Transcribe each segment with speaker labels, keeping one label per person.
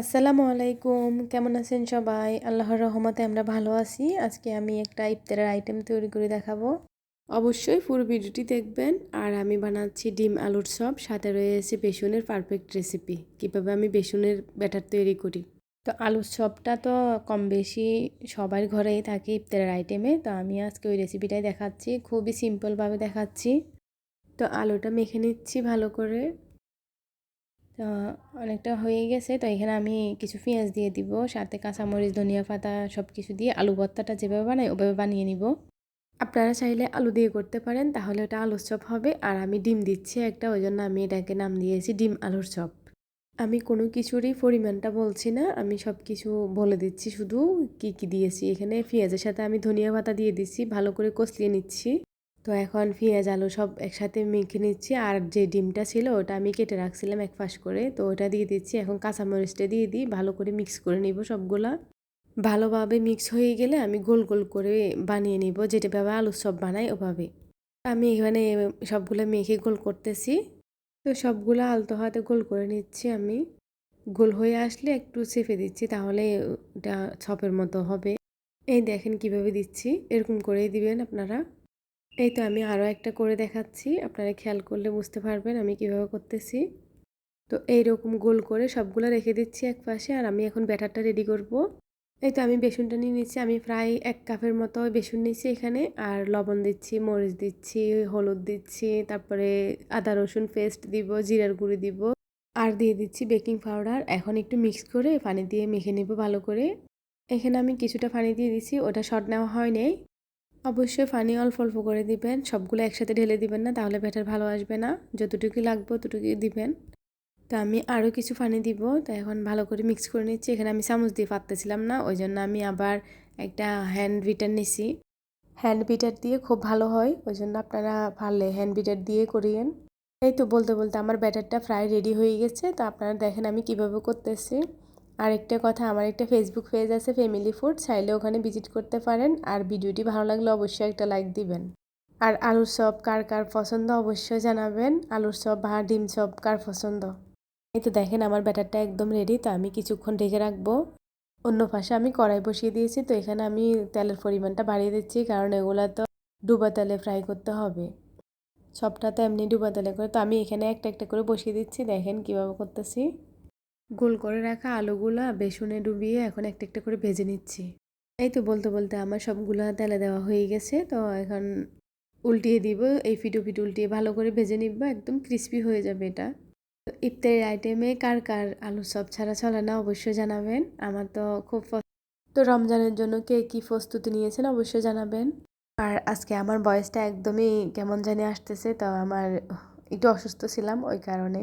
Speaker 1: আসসালামু আলাইকুম। কেমন আছেন সবাই? আল্লাহর রহমতে আমরা ভালো আছি। আজকে আমি একটা ইফতারের আইটেম তৈরি করে দেখাবো। অবশ্যই পুরো ভিডিওটি দেখবেন। আর আমি বানাচ্ছি ডিম আলুর চপ, সাথে রয়েছে বেসনের পারফেক্ট রেসিপি কীভাবে আমি বেসনের ব্যাটার তৈরি করি? তো আলুর চপটা তো কম বেশি সবার ঘরেই থাকে ইফতারের আইটেমে তো আমি আজকে ওই রেসিপিটাই দেখাচ্ছি। খুবই সিম্পলভাবে দেখাচ্ছি। তো আলুটা মেখে নিচ্ছি ভালো করে। অনেকটা হয়ে গেছে। তো এখানে আমি কিছু পেঁয়াজ দিয়ে দিব, সাথে কাঁচামরিচ, ধনিয়া পাতা সব কিছু দিয়ে আলু ভর্তাটা যেভাবে বানাই ওভাবে বানিয়ে নিব। আপনারা চাইলে আলু দিয়ে করতে পারেন, তাহলে ওটা আলুর চপ হবে। আর আমি ডিম দিচ্ছি একটা ওই জন্য আমি এটাকে নাম দিয়েছি ডিম আলুর চপ। আমি কোনো কিছুরই পরিমাণটা বলছি না, আমি সব কিছু বলে দিচ্ছি শুধু কি কি দিয়েছি। এখানে পেঁয়াজের সাথে আমি ধনিয়া পাতা দিয়ে দিচ্ছি, ভালো করে কষলিয়ে নিচ্ছি। তো এখন পেঁয়াজ, আলু সব একসাথে মেখে নিচ্ছি। আর যে ডিমটা ছিল ওটা আমি কেটে রাখছিলাম এক ফাঁস করে। তো ওটা দিয়ে দিচ্ছি। এখন কাঁচামরিচটা দিয়ে দিই। ভালো করে মিক্স করে নিব সবগুলা। ভালোভাবে মিক্স হয়ে গেলে আমি গোল গোল করে বানিয়ে নিব। যেটাভাবে আলুর সব বানাই ওভাবে। আমি এখানে সবগুলো মেখে গোল করতেছি। তো সবগুলো আলতো হাতে গোল করে নিচ্ছি আমি। গোল হয়ে আসলে একটু চেপে দিচ্ছি তাহলে ওটা ছপের মতো হবে। এই দেখেন কীভাবে দিচ্ছি। এরকম করেই দিবেন আপনারা। এই তো আমি আরও একটা করে দেখাচ্ছি। আপনারা খেয়াল করলে বুঝতে পারবেন আমি কীভাবে করতেছি। তো এইরকম গোল করে সবগুলো রেখে দিচ্ছি এক পাশে আর আমি এখন ব্যাটারটা রেডি করব। এই তো আমি বেসনটা নিয়ে নিচ্ছি। আমি প্রায় এক কাপের মতো বেসন নিচ্ছি এখানে আর লবণ দিচ্ছি, মরিচ দিচ্ছি, হলুদ দিচ্ছি, তারপরে আদা, রসুন পেস্ট দিব, জিরার গুঁড়ি দিব আর দিয়ে দিচ্ছি বেকিং পাউডার এখন একটু মিক্স করে পানি দিয়ে মেখে নেব ভালো করে। এখানে আমি কিছুটা পানি দিয়ে দিচ্ছি, ওটা শর্ট নেওয়া হয় নাই। অবশ্যই পানি অল্প অল্প করে দিবেন। সবগুলো একসাথে ঢেলে দিবেন না, তাহলে ব্যাটার ভালো আসবে না। যতটুকু লাগবে ততটুকুই দিবেন। তো আমি আরও কিছু পানি দিব। তো এখন ভালো করে মিক্স করে নিচ্ছি। এখানে আমি চামচ দিয়ে পারতেছিলাম না, ওই জন্য আমি আবার একটা হ্যান্ড বিটার নিছি। হ্যান্ড বিটার দিয়ে খুব ভালো হয়, ওই জন্য আপনারা পারলে হ্যান্ড বিটার দিয়ে করিয়েন। এই তো বলতে বলতে আমার ব্যাটারটা ফ্রাই রেডি হয়ে গেছে। তো আপনারা দেখেন আমি কীভাবে করতেছি। আরেকটা কথা, আমার একটা ফেসবুক পেজ আছে ফ্যামিলি ফুড চাইলে ওখানে ভিজিট করতে পারেন। আর ভিডিওটি ভালো লাগলে অবশ্যই একটা লাইক দিবেন। আর আলুর চপ কার কার পছন্দ অবশ্যই জানাবেন। আলুর চপ বা ডিম চপ কার পছন্দ? এই তো দেখেন, আমার ব্যাটারটা একদম রেডি তো আমি কিছুক্ষণ ঢেকে রাখব। অন্য পাশে আমি কড়াই বসিয়ে দিয়েছি, তো এখানে আমি তেলের পরিমাণটা বাড়িয়ে দিচ্ছি, কারণ এগুলো তো ডুবা তেলে ফ্রাই করতে হবে। সবটা তো এমনি ডুবা তেলে করে, তো আমি এখানে একটা একটা করে বসিয়ে দিচ্ছি, দেখেন কীভাবে করতেছি। গোল করে রাখা আলুগুলা বেসনে ডুবিয়ে এখন একটা একটা করে ভেজে নিচ্ছি। এই তো বলতে বলতে আমার সবগুলা তেলে দেওয়া হয়ে গেছে, তো এখন উল্টিয়ে দিব। এই ফিটো ফিটো উল্টিয়ে ভালো করে ভেজে নিব, একদম ক্রিস্পি হয়ে যাবে এটা। ইফতারের আইটেমে কার কার আলু সব ছাড়া চলে না অবশ্যই জানাবেন। আমার তো খুব তো রমজানের জন্য কে কী প্রস্তুতি নিয়েছেন অবশ্যই জানাবেন। আর আজকে আমার বয়সটা একদমই কেমন জানি আসতেছে, তো আমার একটু অসুস্থ ছিলাম ওই কারণে।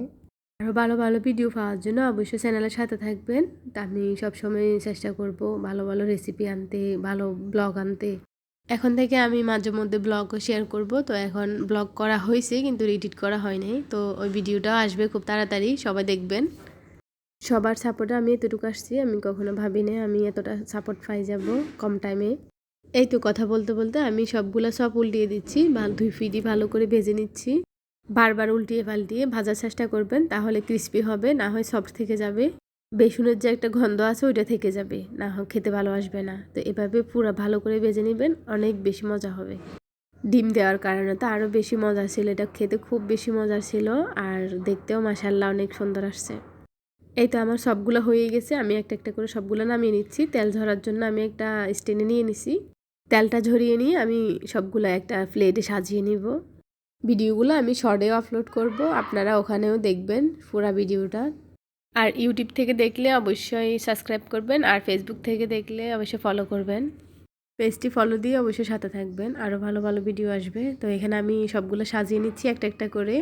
Speaker 1: আরও ভালো ভালো ভিডিও পাওয়ার জন্য অবশ্যই চ্যানেলের সাথে থাকবেন। তা আমি সবসময় চেষ্টা করব ভালো ভালো রেসিপি আনতে, ভালো ব্লগ আনতে। এখন থেকে আমি মাঝে মধ্যে ব্লগও শেয়ার করব। তো এখন ব্লগ করা হয়েছে কিন্তু এডিট করা হয়নি তো ওই ভিডিওটাও আসবে খুব তাড়াতাড়ি, সবাই দেখবেন। সবার সাপোর্টে আমি এতটুকু আসছি, আমি কখনো ভাবিনি আমি এতটা সাপোর্ট পাই যাব কম টাইমে এই তো কথা বলতে বলতে আমি সবগুলো সব উল্টিয়ে দিচ্ছি ধুই ফিডি ভালো করে ভেজে নিচ্ছি। বারবার উল্টিয়ে পাল্টিয়ে ভাজার চেষ্টা করবেন, তাহলে ক্রিস্পি হবে, না হয় সফট থেকে যাবে। বেসনের যে একটা গন্ধ আছে, ওইটা থেকে যাবে, না হয় খেতে ভালো আসবে না। তো এভাবে পুরো ভালো করে বেজে নেবেন, অনেক বেশি মজা হবে। ডিম দেওয়ার কারণে তো আরও বেশি মজা ছিল, এটা খেতে খুব বেশি মজা ছিল, আর দেখতেও মাসাল্লাহ অনেক সুন্দর আসছে। এই তো আমার সবগুলো হয়ে গেছে, আমি একটা একটা করে সবগুলো নামিয়ে নিচ্ছি। তেল ঝরার জন্য আমি একটা স্টেনে নিয়ে নিছি। তেলটা ঝরিয়ে নিয়ে আমি সবগুলো একটা প্লেটে সাজিয়ে নিব। ভিডিওগুলো আমি শর্টেও আপলোড করব, আপনারা ওখানেও দেখবেন পুরা ভিডিওটা। আর ইউটিউব থেকে দেখলে অবশ্যই সাবস্ক্রাইব করবেন, আর ফেসবুক থেকে দেখলে অবশ্যই ফলো করবেন। পেজটি ফলো দিয়ে অবশ্যই সাথে থাকবেন, আরও ভালো ভালো ভিডিও আসবে। তো এখানে আমি সবগুলো সাজিয়ে নিচ্ছি একটা একটা করে।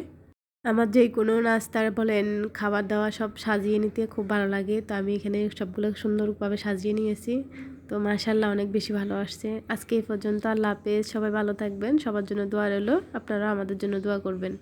Speaker 1: আমার যে কোনো নাস্তার বলেন, খাবার দাওয়া সব সাজিয়ে নিতে খুব ভালো লাগে। তো আমি এখানে সবগুলো সুন্দরভাবে সাজিয়ে নিয়েছি। তো মাশাল্লাহ অনেক বেশি ভালো আসছে। আজকে এই পর্যন্ত আল্লাহ হাফেজ, সবাই ভালো থাকবেন, সবার জন্য দোয়া রইল আপনারা আমাদের জন্য দোয়া করবেন।